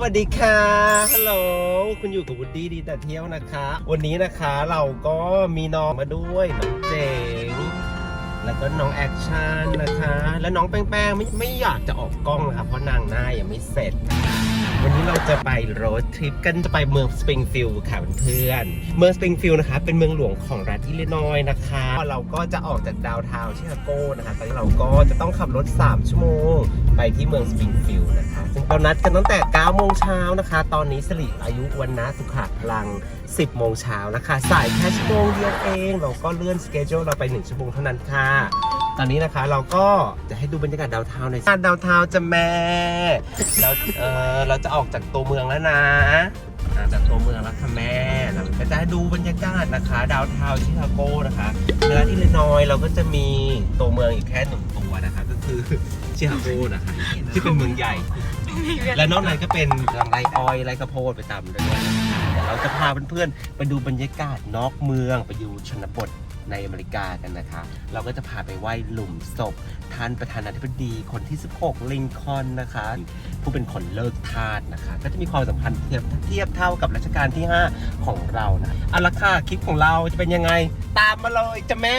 สวัสดีค่ะ ฮัลโหล คุณอยู่กับวูดดี้ดีแต่เที่ยวนะคะ วันนี้นะคะเราก็มีน้องมาด้วย น้องเจ๋ง แล้วก็น้องแอคชั่นนะคะ แล้วน้องแป้งๆไม่ไม่อยากจะออกกล้องนะคะ เพราะนางหน้ายังไม่เสร็จ วันนี้เราจะไปโรดทริปกันจะไปเมืองสปริงฟิลด์ค่ะเพื่อนเมืองสปริงฟิลด์นะคะ เป็นเมืองหลวงของรัฐอิลลินอยส์นะคะ เราก็จะออกจากดาวทาวชิคาโก้นะคะตอนนี้เราก็จะต้องขับรถ 3 ชั่วโมง ไปที่เมืองสปริงฟิลด์นะคะ ซึ่งเรานัดกันตั้งแต่ 9 โมงเช้านะคะ ตอนนี้สิริอายุวันนะสุขะพลัง 10 โมงเช้านะคะ สายแค่ชั่วโมงเดียวเอง เราก็เลื่อนสเกจเราไป 1 ชั่วโมงเท่านั้นค่ะ ตอนนี้นะคะเราก็จะให้ดูบรรยากาศดาวเทาวน์หน่อยดาวเทาวน์จะแม่เราเออเราจะออกจากตัวเมืองแล้วนะอ่าจากตัวเมืองแล้วค่ะแม่เราก็จะให้ดูบรรยากาศนะคะ ดาวเทาวน์ชิคาโกนะคะเนื้อที่เลนอยเราก็จะมีตัวเมืองอีกแค่หนึ่งตัวนะคะ ก็คือชิคาโกนะคะที่เป็นเมืองใหญ่ และนอกนั้นก็เป็นไรอ้อยไรกระโพดไปตามเรื่องเดี๋ยวเราจะพาเพื่อนๆไปดูบรรยากาศนอกเมืองไปอยู่ชนบท ในอเมริกากันนะคะ เราก็จะพาไปไหว้หลุมศพท่านประธานาธิบดีคนที่ 16 ลิงคอล์นนะคะ ผู้เป็นคนเลิกทาสนะคะ ก็จะมีความสำคัญเทียบเทียบเท่ากับรัชกาลที่ 5 ของเรานะเอาละค่ะคลิปของเราจะเป็นยังไง ตามมาเลยจ้ะแม่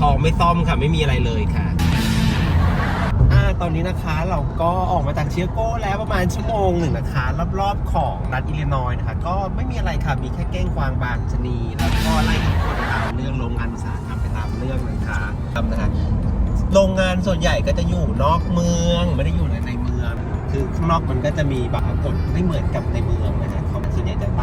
ทองไม่ซ่อมค่ะ ไม่มีอะไรเลยค่ะอ่าตอนนี้นะคะเราก็ออกมาจากเชียโก้แล้วประมาณชั่วโมงหนึ่งนะคะ รอบๆของรัฐอิลลินอยนะคะ ก็ไม่มีอะไรค่ะ มีแค่เก้งกวางบางชนีแล้วก็ไล่ทุกคนตามเรื่องโรงงานอุตสาหกรรมไปตามเรื่องนะคะทำนะคะโรงงานส่วนใหญ่ก็จะอยู่นอกเมือง ไม่ได้อยู่ในในเมือง คือข้างนอกมันก็จะมีแบบกฎไม่เหมือนกับในเมืองนะฮะ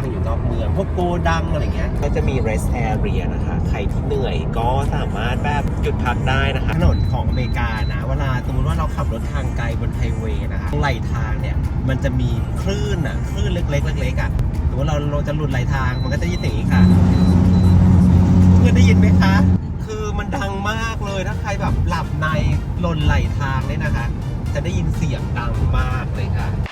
เขางอยู่นอกเมืองพวกโกดังอะไรเงี้ยก็จะมี rest area นะคะ ใครที่เหนื่อยก็สามารถแบบหยุดพักได้นะคะถนนของอเมริกานะเวลาสมมติว่าเราขับรถทางไกลบนไฮเวย์นะคะไหลทางเนี่ยมันจะมีคลื่นอะคลื่นเล็กๆเล็กๆอะสมมติเราเราจะหลุดไหลทางมันก็จะยินอย่างนี้ค่ะเพื่อนได้ยินไหมคะคือมันดังมากเลยถ้าใครแบบหลับในหล่นไหลทางเนี่ยนะคะ จะได้ยินเสียงดังมากเลยค่ะ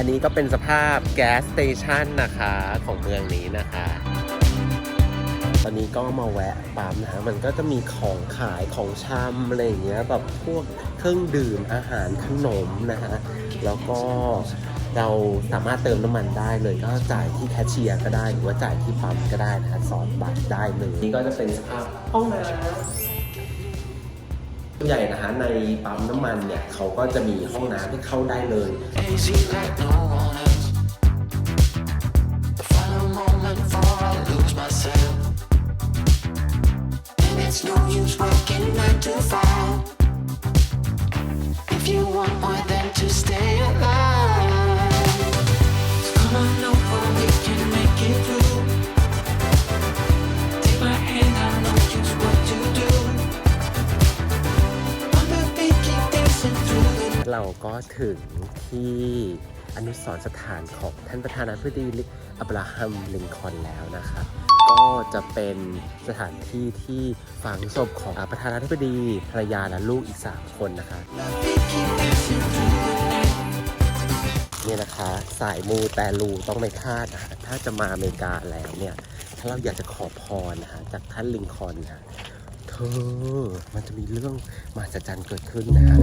อันนี้ก็เป็นสภาพแก๊สสเตชันนะคะของเมืองนี้นะคะ ตอนนี้ก็มาแวะปั๊มนะ มันก็จะมีของขายของชำอะไรอย่างเงี้ยแบบพวกเครื่องดื่มอาหารขนมนะฮะ แล้วก็เราสามารถเติมน้ำมันได้เลยก็จ่ายที่แคชเชียร์ก็ได้ หรือว่าจ่ายที่ปั๊มก็ได้นะฮะสอนบัตรได้เลยนี่ก็จะเป็นสภาพห้องน้ำ ส่วนใหญ่นะฮะในปั๊มน้ำมันเนี่ยเขาก็จะมีห้องน้ำที่เข้าได้เลย Easy like no one else. The final moment before I lose myself. And it's no use working nine to five. If you want more than to stay alive, เราก็ถึงที่อนุสรณ์สถานของท่านประธานาธิบดีอับราฮัมลิงคอนแล้วนะครับก็จะเป็นสถานที่ที่ฝังศพของประธานาธิบดีภรรยาและลูกอีก 3 คนนะคะเนี่ยนะคะ สายมูแต่รูต้องไม่พลาดนะคะถ้าจะมาอเมริกาแล้วเนี่ย ถ้าเราอยากจะขอพรนะคะจากท่านลิงคอนนะเธอมันจะมีเรื่องมหัศจรรย์เกิดขึ้นนะฮะ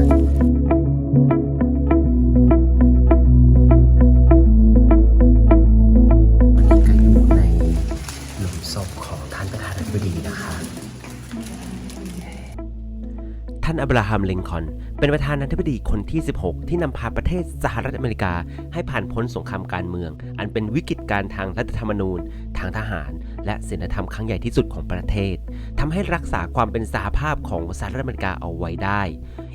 บดีนะคะท่านอับราฮัม ลิงคอน เป็นประธานาธิบดีคนที่ 16 ที่นำพาประเทศสหรัฐอเมริกา ให้ผ่านพ้นสงครามการเมือง อันเป็นวิกฤตการทางรัฐธรรมนูญ ทางทหาร และศีลธรรมครั้งใหญ่ที่สุดของประเทศ ทำให้รักษาความเป็นสหภาพของสหรัฐอเมริกาเอาไว้ได้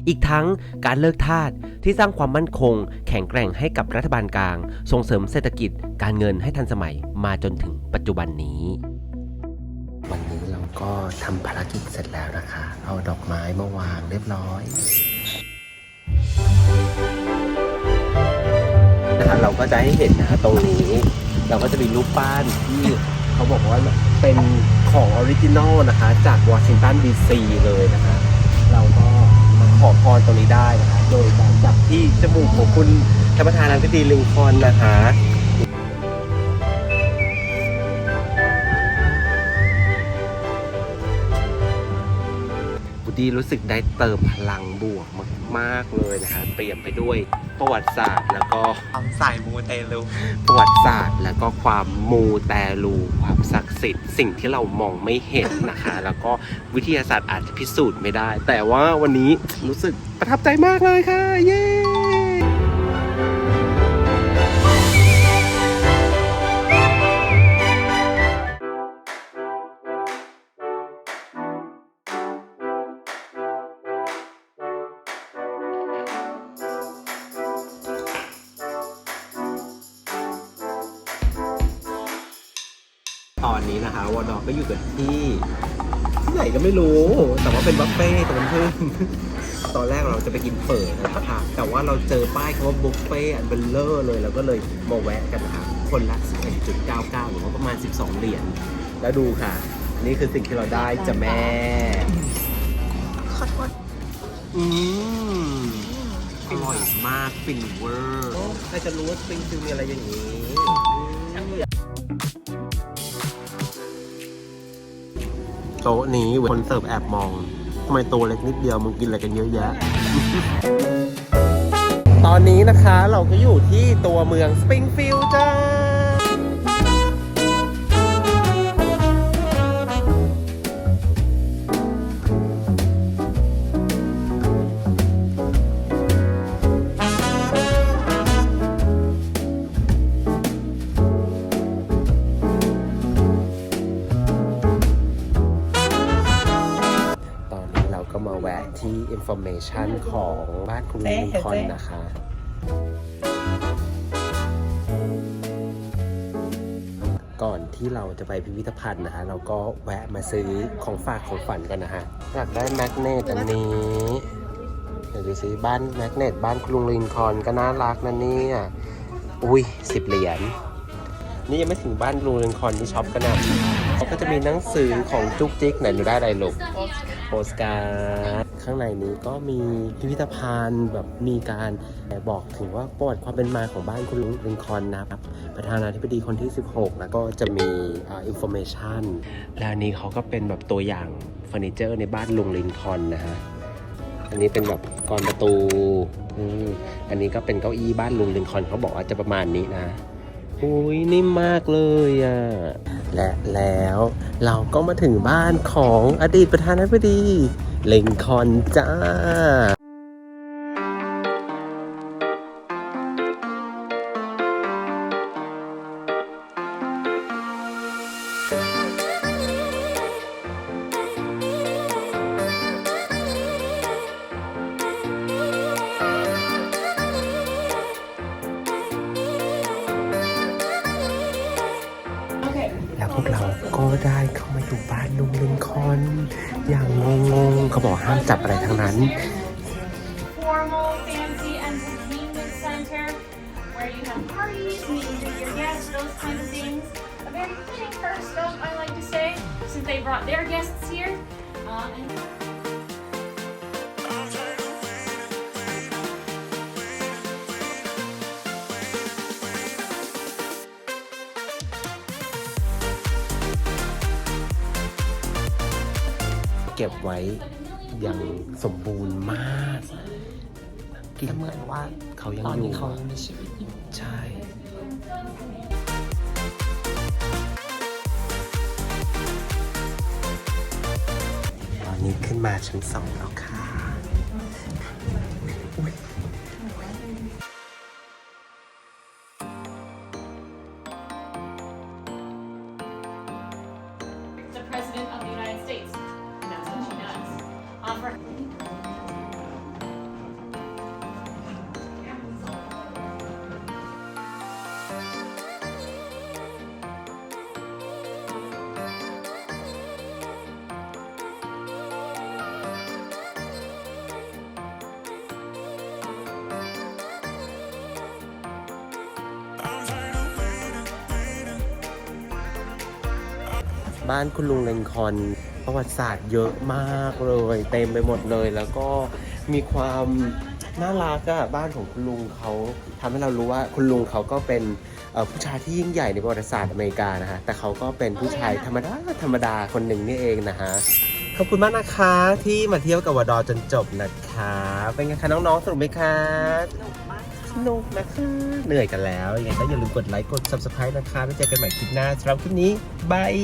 อีกทั้งการเลิกทาสที่สร้างความมั่นคง แข็งแกร่งให้กับรัฐบาลกลาง ส่งเสริมเศรษฐกิจ การเงินให้ทันสมัยมาจนถึงปัจจุบันนี้ ก็ทำภารกิจเสร็จแล้วนะคะ เอาดอกไม้มาวางเรียบร้อยนะคะเราก็จะให้เห็นนะตรงนี้ เราก็จะมีรูปปั้นที่เขาบอกว่าเป็นของออริจินอลนะคะ จากวอชิงตันดีซีเลยนะคะ เราก็มาขอพรตรงนี้ได้นะคะ โดยการจับที่จมูกของคุณธรรมทานาธิบดีลิงคอนนะคะ ดี้รู้สึกได้เติมพลังบวกมากๆเลยนะคะเปลี่ยนไปด้วยประวัติศาสตร์ แล้วก็ความสายมูเตลูประวัติศาสตร์ แล้วก็ความมูแต่รูความศักดิ์สิทธิ์สิ่งที่เรามองไม่เห็นนะคะ แล้วก็วิทยาศาสตร์อาจจะพิสูจน์ไม่ได้ แต่ว่าวันนี้รู้สึกประทับใจมากเลยค่ะ เย้ ตอนนี้นะคะวอดอก็อยู่กันที่ที่ไหนก็ไม่รู้ แต่ว่าเป็นบัฟเฟ่ต์แต่มันเพิ่งตอนแรกเราจะไปกินเฝอนะคะแต่ว่าเราเจอป้ายคำว่าบุฟเฟ่ต์อันเบลเลอร์เลยเราก็เลยมาแวะกันนะคะคนละ 11.99 หรือว่าประมาณ 12 เหรียญแล้วดูค่ะ นี่คือสิ่งที่เราได้จะแม่ขอโทษอืมอร่อยมากฟินเวอร์ใครจะรู้ว่าสปริงฟิลมีอะไรอย่างนี้ โต๊ะนี้คนเสิร์ฟแอบมองทำไมโตเล็กนิดเดียวมึงกินอะไรกันเยอะแยะ ตอนนี้นะคะเราก็อยู่ที่ตัวเมืองสปริงฟิลด์จ้า ที่ information ของบ้านคุณลิงคอนนะคะก่อนที่เราจะไปพิพิธภัณฑ์นะคะเราก็แวะมาซื้อของฝากของฝันกันนะฮะอยากได้แมกเนตอันนี้เดี๋ยวดูซิบ้านแมกเนตบ้านคุณลุงลินคอนก็น่ารักนะเนี่ยอุ้ยสิบเหรียญนี่ยังไม่ถึงบ้านลุงลินคอนที่ช็อปกันนะเขาก็จะมีหนังสือของจุกจิกไหนหนูได้อะไรลูกโปสการ์ด ข้างในนี้ก็มีพิพิธภัณฑ์แบบมีการบอกถึงว่าประวัติความเป็นมาของบ้านคุณลุงลินคอนนะครับ ประธานาธิบดีคนที่ 16 แล้วก็จะมีอินโฟเมชันและอันนี้เขาก็เป็นแบบตัวอย่างเฟอร์นิเจอร์ในบ้านลุงลินคอนนะฮะ อันนี้เป็นแบบกรอนประตูอันนี้ก็เป็นเก้าอี้บ้านลุงลินคอนเขาบอกว่าจะประมาณนี้นะอุ้ยนิ่มมากเลยอะ และแล้วเราก็มาถึงบ้านของอดีตประธานาธิบดี ลิงคอนจ้า ห้ามจับอะไรทั้งนั้น formal fancy entertainment center where you have parties, meetings with your guests, those kind of things. A very fitting first stop, I like to say, since they brought their guests here. Uh, and เก็บไว้อ ย่างสมบูรณ์มากกินเหมือนว่าเขายังตอนอยู่นี้เขายังมีชีวิตอยู่ใช่ ตอนนี้ขึ้นมาชั้นสองแล้วค่ะ บ้านคุณลุงเลนคอล์นประวัติศาสตร์เยอะมากเลย เต็มไปหมดเลย แล้วก็มีความน่ารักอะบ้านของคุณลุงเขาทำให้เรารู้ว่าคุณลุงเขาก็เป็นเอ่อผู้ชายที่ยิ่งใหญ่ในประวัติศาสตร์อเมริกานะฮะแต่เขาก็เป็นผู้ชายธรรมดาธรรมดาคนหนึ่งนี่เองนะฮะขอบคุณมากนะคะที่มาเที่ยวกับวดอจนจบนะคะ เป็นไงคะน้องๆสนุกไหมคะส นุกนะคะ เหนื่อยกันแล้วยังไงก็อย่าลืมกดไลค์กด subscribe นะคะ แล้วเจอกันใหม่คลิปหน้าสำหรับคลิปนี้บาย